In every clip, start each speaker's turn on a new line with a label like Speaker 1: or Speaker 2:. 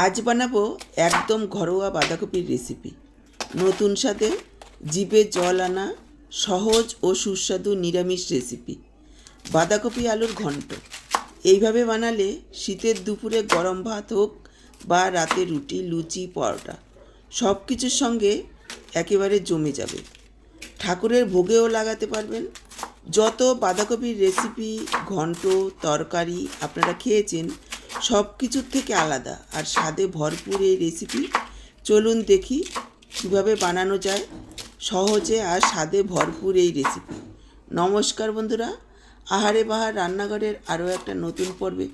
Speaker 1: আজ বানাবো একদম ঘরোয়া বাঁধাকপির রেসিপি নতুন স্বাদে জিভে জল আনা সহজ ও সুস্বাদু নিরামিষ রেসিপি বাঁধাকপি আলুর ঘন্ট। এইভাবে বানালে শীতের দুপুরে গরম ভাত হোক বা রাতে রুটি, লুচি, পরোটা সব কিছুর সঙ্গে একেবারে জমে যাবে। ঠাকুরের ভোগেও লাগাতে পারবেন। যত বাঁধাকপির রেসিপি ঘন্ট, তরকারি আপনারা খেয়েছেন সব কিছুর থেকে আলাদা। আর স্বাদে ভরপুর এই রেসিপি চলুন দেখি কীভাবে বানানো যায়। সহজে আর স্বাদে ভরপুর এই রেসিপি নমস্কার বন্ধুরা, আহারে বাহার রান্নাঘরের আরও একটা নতুন পর্বে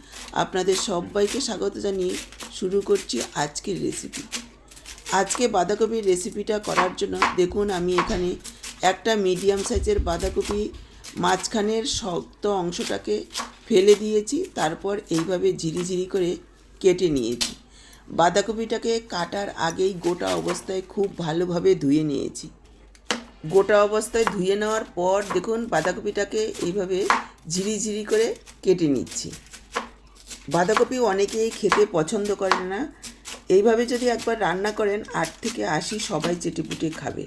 Speaker 1: আপনাদের সবাইকে স্বাগত জানিয়ে শুরু করছি আজকের রেসিপি আজকে বাঁধাকপির রেসিপিটা করার জন্য দেখুন আমি এখানে একটা মিডিয়াম সাইজের বাঁধাকপি মাঝখানের শক্ত অংশটাকে ফেলে দিয়েছি, তারপর এইভাবে ঝিরিঝিরি করে কেটে নিয়েছি। বাঁধাকপিটাকে কাটার আগেই গোটা অবস্থায় খুব ভালোভাবে ধুয়ে নিয়েছি। গোটা অবস্থায় ধুয়ে নেওয়ার পর দেখুন, বাঁধাকপিটাকে এইভাবে ঝিরিঝিরি করে কেটে নিচ্ছি। বাঁধাকপি অনেকেই খেতে পছন্দ করে না। এইভাবে যদি একবার রান্না করেন, আট থেকে আশি সবাই চেটেপুটে খাবে।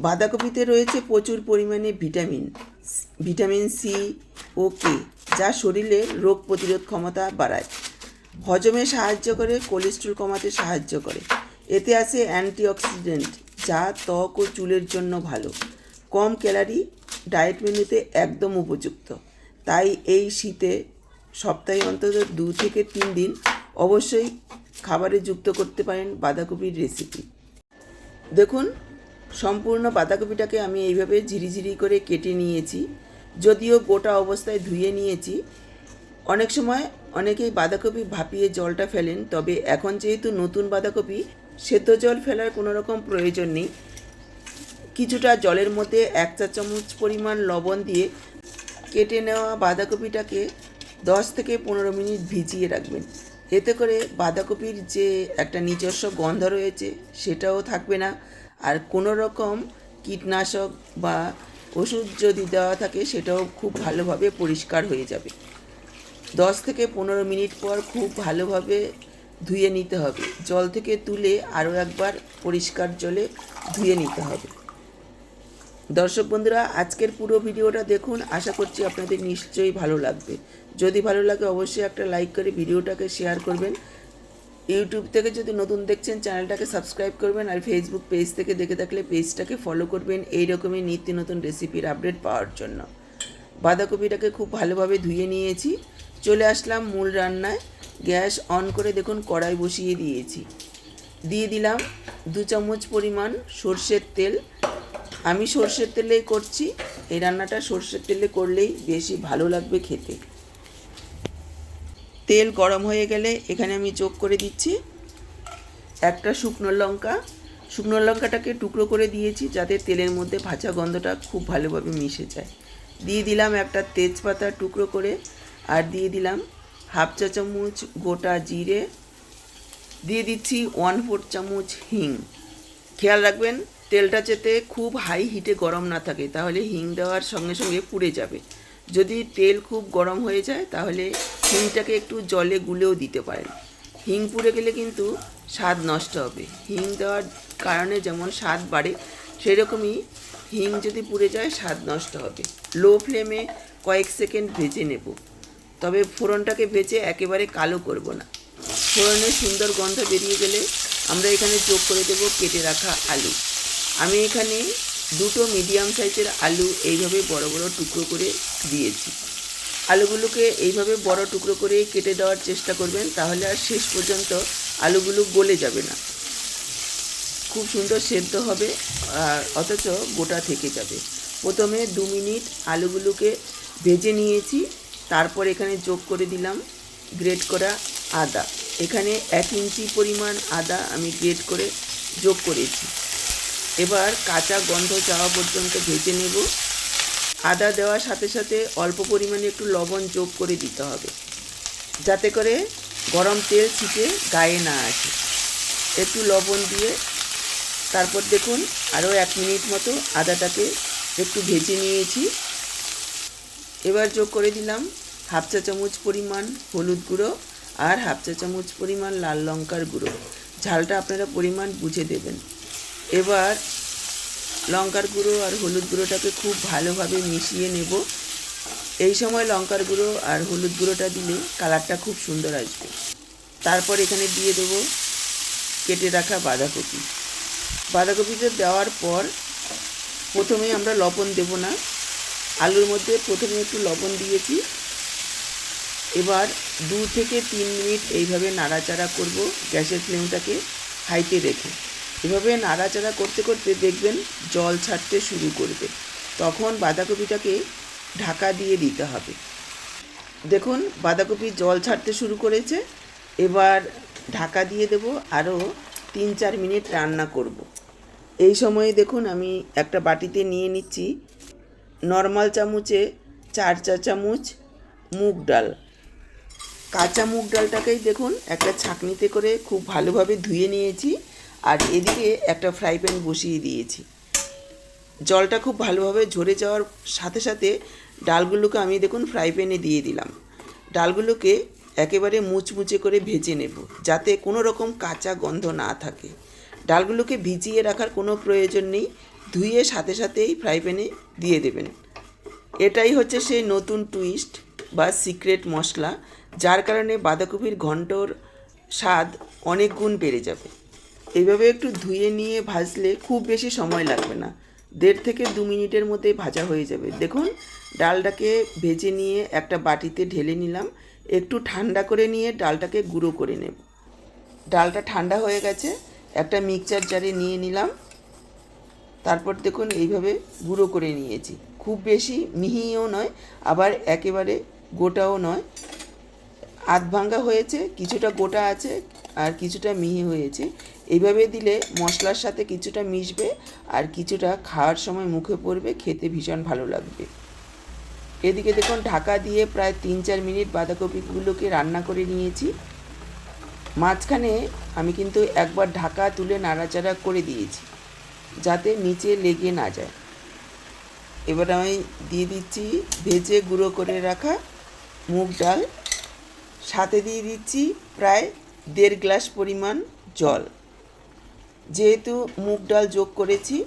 Speaker 1: বাঁধাকপিতে রয়েছে প্রচুর পরিমাণে ভিটামিন ভিটামিন সি ও কে, যা শরীরে রোগ প্রতিরোধ ক্ষমতা বাড়ায়। হজমে সাহায্য করে, কোলেস্ট্রল কমাতে সাহায্য করে। এতে আছে অ্যান্টিঅক্সিডেন্ট, যা ত্বক ও চুলের জন্য ভালো। কম ক্যালারি ডায়েট মেনুতে একদম উপযুক্ত। তাই এই শীতে সপ্তাহে অন্তত দু থেকে তিন দিন অবশ্যই খাবারে যুক্ত করতে পারেন বাঁধাকপির রেসিপি। দেখুন, সম্পূর্ণ বাঁধাকপিটাকে আমি এইভাবে ঝিরিঝিরি করে কেটে নিয়েছি। যদিও গোটা অবস্থায় ধুয়ে নিয়েছি, অনেক সময় অনেকেই বাঁধাকপি ভাপিয়ে জলটা ফেলেন, তবে এখন যেহেতু নতুন বাঁধাকপি, সেদ্ধ জল ফেলার কোনো রকম প্রয়োজন নেই। কিছুটা জলের মধ্যে এক চা চামচ পরিমাণ লবণ দিয়ে কেটে নেওয়া বাঁধাকপিটাকে দশ থেকে পনেরো মিনিট ভিজিয়ে রাখবেন। এতে করে বাঁধাকপির যে একটা নিজস্ব গন্ধ রয়েছে, সেটাও থাকবে না। আর কোনো রকম কীটনাশক বা ওষুধ যদি দেওয়া থাকে, সেটাও খুব ভালোভাবে পরিষ্কার হয়ে যাবে। দশ থেকে পনেরো মিনিট পর খুব ভালোভাবে ধুয়ে নিতে হবে। জল থেকে তুলে আরও একবার পরিষ্কার জলে ধুয়ে নিতে হবে। দর্শক বন্ধুরা, আজকের পুরো ভিডিওটা দেখুন। আশা করছি আপনাদের নিশ্চয়ই ভালো লাগবে। যদি ভালো লাগে, অবশ্যই একটা লাইক করে ভিডিওটাকে শেয়ার করবেন। ইউটিউব থেকে যদি নতুন দেখছেন চ্যানেলটাকে সাবস্ক্রাইব করবেন আর ফেসবুক পেজ থেকে দেখে থাকলে পেজটাকে ফলো করবেন। এই রকমই নিত্য নতুন রেসিপির আপডেট পাওয়ার জন্য। বাঁধাকপিটাকে খুব ভালোভাবে ধুয়ে নিয়েছি। চলে আসলাম মূল রান্নায়। গ্যাস অন করে দেখুন, কড়াই বসিয়ে দিয়েছি। দিয়ে দিলাম দু চামচ পরিমাণ সর্ষের তেল। আমি সর্ষের তেলেই করছি। এই রান্নাটা সর্ষের তেলে করলেই বেশি ভালো লাগবে খেতে। তেল গরম হয়ে গেলে এখানে আমি যোগ করে দিচ্ছি একটা শুকনো লঙ্কা। শুকনো লঙ্কাটাকে টুকরো করে দিয়েছি যাতে তেলের মধ্যে ভাজা গন্ধটা খুব ভালোভাবে মিশে যায়। দিয়ে দিলাম একটা তেজপাতা টুকরো করে আর দিয়ে দিলাম হাফ চা চামচ গোটা জিরে। দিয়ে দিচ্ছি ওয়ান ফোর চামচ হিং। খেয়াল রাখবেন তেলটা যাতে খুব হাই হিটে গরম না থাকে, তাহলে হিং দেওয়ার সঙ্গে সঙ্গে পুড়ে যাবে। যদি তেল খুব গরম হয়ে যায়, তাহলে হিংটাকে একটু জলে গুলেও দিতে পারেন। হিং পুড়ে গেলে কিন্তু স্বাদ নষ্ট হবে। হিং দেওয়ার কারণে যেমন স্বাদ বাড়ে, সেরকমই হিং যদি পুড়ে যায়, স্বাদ নষ্ট হবে। লো ফ্লেমে কয়েক সেকেন্ড ভেজে নেব। তবে ফোড়নটাকে ভেজে একেবারে কালো করব না। ফোড়নের সুন্দর গন্ধ বেরিয়ে গেলে আমরা এখানে যোগ করে দেব কেটে রাখা আলু। আমি এখানে দুটো মিডিয়াম সাইজের আলু এইভাবে বড় বড় টুকরো করে দিয়েছি। আলুগুলোকে এইভাবে বড় টুকরো করে কেটে দেওয়ার চেষ্টা করবেন, তাহলে আর শেষ পর্যন্ত আলুগুলো গলে যাবে না। খুব সুন্দর সেদ্ধ হবে, আর অথচ গোটা থেকে যাবে। প্রথমে দু মিনিট আলুগুলোকে ভেজে নিয়েছি, তারপর এখানে যোগ করে দিলাম গ্রেট করা আদা। এখানে এক ইঞ্চি পরিমাণ আদা আমি গ্রেট করে যোগ করেছি। এবার কাঁচা গন্ধ যাওয়া পর্যন্ত ভেজে নেব। আদা দেওয়ার সাথে সাথে অল্প পরিমাণে একটু লবণ যোগ করে দিতে হবে, যাতে করে গরম তেল ছিটে গায়ে না আসে। একটু লবণ দিয়ে তারপর দেখুন আরও এক মিনিট মতো আদাটাকে একটু ভেজে নিয়েছি। এবার যোগ করে দিলাম হাফ চা চামচ পরিমাণ হলুদ গুঁড়ো আর হাফ চা চামচ পরিমাণ লাল লঙ্কার গুঁড়ো। ঝালটা আপনারা পরিমাণ বুঝে দেবেন। এবার লঙ্কার গুঁড়ো আর হলুদ গুঁড়োটাকে খুব ভালোভাবে মিশিয়ে নেব। এই সময় লঙ্কার গুঁড়ো আর হলুদ গুঁড়োটা দিলে কালারটা খুব সুন্দর আসবে। তারপর এখানে দিয়ে দেবো কেটে রাখা বাঁধাকপি। বাঁধাকপিটা দেওয়ার পর প্রথমে আমরা লবণ দেব না। আলুর মধ্যে প্রথমে একটু লবণ দিয়েছি। এবার দু থেকে তিন মিনিট এইভাবে নাড়াচাড়া করব গ্যাসের ফ্লেমটাকে হাইতে রেখে। এভাবে নাড়াচাড়া করতে করতে দেখবেন জল ছাড়তে শুরু করবে। তখন বাঁধাকপিটাকে ঢাকা দিয়ে দিতে হবে। দেখুন, বাঁধাকপি জল ছাড়তে শুরু করেছে। এবার ঢাকা দিয়ে দেব আরও তিন চার মিনিট রান্না করব। এই সময়ে দেখুন, আমি একটা বাটিতে নিয়ে নিচ্ছি নর্মাল চামচে চার চা চামচ মুগ ডাল। কাঁচা মুগ ডালটাকেই দেখুন, একটা ছাঁকনিতে করে খুব ভালোভাবে ধুয়ে নিয়েছি। আর এদিকে একটা ফ্রাই প্যান বসিয়ে দিয়েছি। জলটা খুব ভালোভাবে ঝরে যাওয়ার সাথে সাথে ডালগুলোকে আমি দেখুন ফ্রাই প্যানে দিয়ে দিলাম। ডালগুলোকে একেবারে মুচমুচে করে ভেজে নেব, যাতে কোনো রকম কাঁচা গন্ধ না থাকে। ডালগুলোকে ভিজিয়ে রাখার কোনো প্রয়োজন নেই, ধুয়ে সাথে সাথেই ফ্রাই প্যানে দিয়ে দেবেন। এটাই হচ্ছে সেই নতুন টুইস্ট বা সিক্রেট মশলা, যার কারণে বাঁধাকপির ঘন্টর স্বাদ অনেক গুণ বেড়ে যাবে। এইভাবে একটু ধুয়ে নিয়ে ভাজলে খুব বেশি সময় লাগবে না। দেড় থেকে দু মিনিটের মধ্যে ভাজা হয়ে যাবে। দেখুন, ডালটাকে ভেজে নিয়ে একটা বাটিতে ঢেলে নিলাম। একটু ঠান্ডা করে নিয়ে ডালটাকে গুঁড়ো করে নেব। ডালটা ঠান্ডা হয়ে গেছে, একটা মিক্সচার জারে নিয়ে নিলাম। তারপর দেখুন, এইভাবে গুঁড়ো করে নিয়েছি। খুব বেশি মিহিও নয়, আবার একেবারে গোটাও নয়। আধ ভাঙ্গা হয়েছে, কিছুটা গোটা আছে আর কিছুটা মিহি হয়েছে। এইভাবে দিলে মশলার সাথে কিছুটা মিশবে আর কিছুটা খাওয়ার সময় মুখে পড়বে, খেতে ভীষণ ভালো লাগবে। এদিকে দেখুন, ঢাকা দিয়ে প্রায় তিন চার মিনিট বাঁধাকপিগুলোকে রান্না করে নিয়েছি। মাঝখানে আমি কিন্তু একবার ঢাকা তুলে নাড়াচাড়া করে দিয়েছি, যাতে নিচে লেগে না যায়। এবার আমি দিয়ে দিচ্ছি ভেজে গুঁড়ো করে রাখা মুগ ডাল। সাথে দিয়ে দিচ্ছি প্রায় দেড় গ্লাস পরিমাণ জল। যেহেতু মুগ ডাল যোগ করেছি,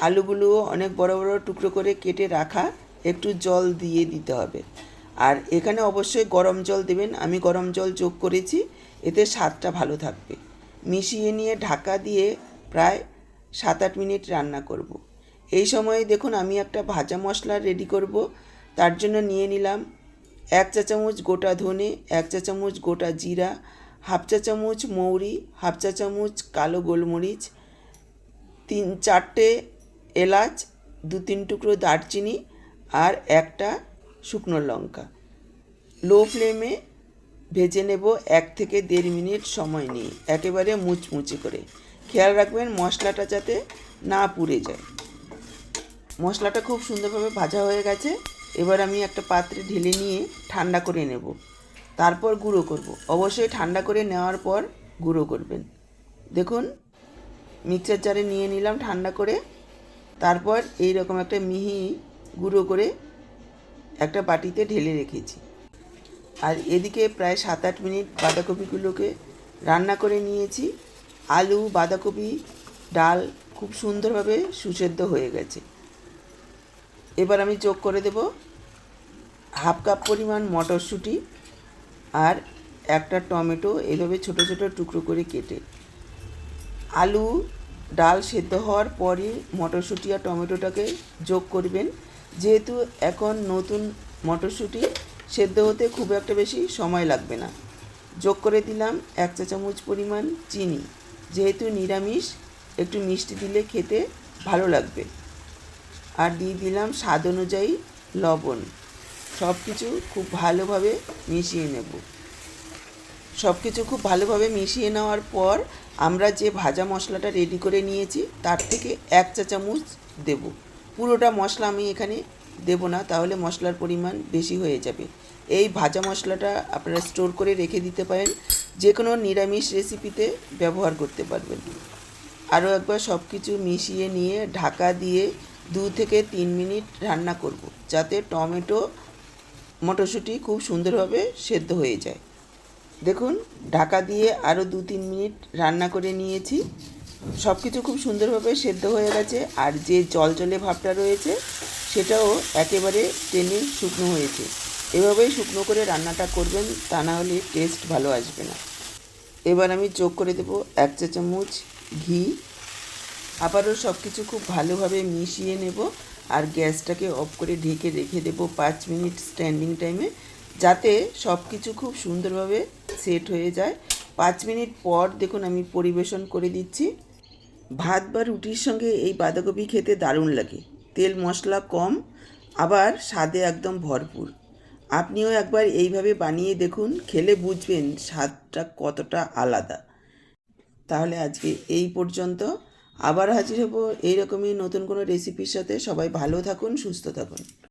Speaker 1: আলুগুলোও অনেক বড় বড় টুকরো করে কেটে রাখা, একটু জল দিয়ে দিতে হবে। আর এখানে অবশ্যই গরম জল দেবেন, আমি গরম জল যোগ করেছি, এতে স্বাদটা ভালো থাকবে। মিশিয়ে নিয়ে ঢাকা দিয়ে প্রায় সাত আট মিনিট রান্না করব। এই সময়ে দেখুন, আমি একটা ভাজা মশলা রেডি করব। তার জন্য নিয়ে নিলাম এক চা চামচ গোটা ধনে, এক চা চামচ গোটা জিরা হাফ চা চামচ মৌরি, হাফ চা চামচ কালো গোলমরিচ, তিন, চারটে এলাচ, দু, তিন টুকরো দারচিনি আর একটা শুকনো লঙ্কা। লো ফ্লেমে ভেজে নেব এক থেকে দেড় মিনিট সময় নিয়ে, একেবারে মুচমুচে করে। খেয়াল রাখবেন মশলাটা যাতে না পুড়ে যায়। মশলাটা খুব সুন্দরভাবে ভাজা হয়ে গেছে। এবার আমি একটা পাত্রে ঢেলে নিয়ে ঠান্ডা করে নেব। তারপর গুঁড়ো করব। অবশ্যই ঠান্ডা করে নেওয়ার পর গুঁড়ো করবেন। দেখুন মিক্সার জারে নিয়ে নিলাম ঠান্ডা করে। তারপর এই রকম একটা মিহি গুঁড়ো করে একটা বাটিতে ঢেলে রেখেছি। আর এদিকে প্রায় সাত আট মিনিট বাঁধাকপিগুলোকে রান্না করে নিয়েছি। আলু, বাঁধাকপি, ডাল খুব সুন্দরভাবে সুসেদ্ধ হয়ে গেছে। এবার আমি যোগ করে দেব হাফ কাপ পরিমাণ মটরশুঁটি। আর একটা টমেটো এইভাবে ছোট ছোট টুকরো করে কেটে। আলু ডাল সেদ্ধ হওয়ার পরই মটরশুঁটি আর টমেটোটাকে যোগ করবেন। যেহেতু এখন নতুন মটরশুঁটি সেদ্ধ হতে খুব একটা বেশি সময় লাগবে না। যোগ করে দিলাম এক চা চামচ পরিমাণ চিনি। যেহেতু নিরামিষ, একটু মিষ্টি দিলে খেতে ভালো লাগবে। আর দিয়ে দিলাম স্বাদ অনুযায়ী লবণ। সব কিছু খুব ভালোভাবে মিশিয়ে নেব। সব কিছু খুব ভালোভাবে মিশিয়ে নেওয়ার পর আমরা যে ভাজা মশলাটা রেডি করে নিয়েছি, তার থেকে এক চা চামচ দেব। পুরোটা মশলা আমি এখানে দেব না, তাহলে মশলার পরিমাণ বেশি হয়ে যাবে। এই ভাজা মশলাটা আপনারা স্টোর করে রেখে দিতে পারেন যে কোনো নিরামিষ রেসিপিতে ব্যবহার করতে পারবেন। আরও একবার সব কিছু মিশিয়ে নিয়ে ঢাকা দিয়ে দু থেকে তিন মিনিট রান্না করব, যাতে টমেটো মটরশুঁটি খুব সুন্দরভাবে সেদ্ধ হয়ে যায়। দেখুন, ঢাকা দিয়ে আরও দু তিন মিনিট রান্না করে নিয়েছি। সব কিছু খুব সুন্দরভাবে সেদ্ধ হয়ে গেছে আর যে জল জলে ভাবটা রয়েছে, সেটাও একেবারে টেনে শুকনো হয়েছে। এভাবেই শুকনো করে রান্নাটা করবেন, তা না হলে টেস্ট ভালো আসবে না। এবার আমি যোগ করে দেবো এক চা চামচ ঘি। আবারও সব কিছু খুব ভালোভাবে মিশিয়ে নেব। আর গ্যাসটাকে অফ করে ঢেকে রেখে দেব পাঁচ মিনিট স্ট্যান্ডিং টাইমে, যাতে সব কিছু খুব সুন্দরভাবে সেট হয়ে যায়। পাঁচ মিনিট পর দেখুন আমি পরিবেশন করে দিচ্ছি। ভাত বা রুটির সঙ্গে এই বাঁধাকপি খেতে দারুণ লাগে। তেল, মশলা কম, আবার স্বাদে একদম ভরপুর। আপনিও একবার এইভাবে বানিয়ে দেখুন, খেলে বুঝবেন স্বাদটা কতটা আলাদা। তাহলে আজকে এই পর্যন্ত। আবার হাজির হব। এইরকমই নতুন কোনো রেসিপির সাথে সবাই ভালো থাকুন সুস্থ থাকুন।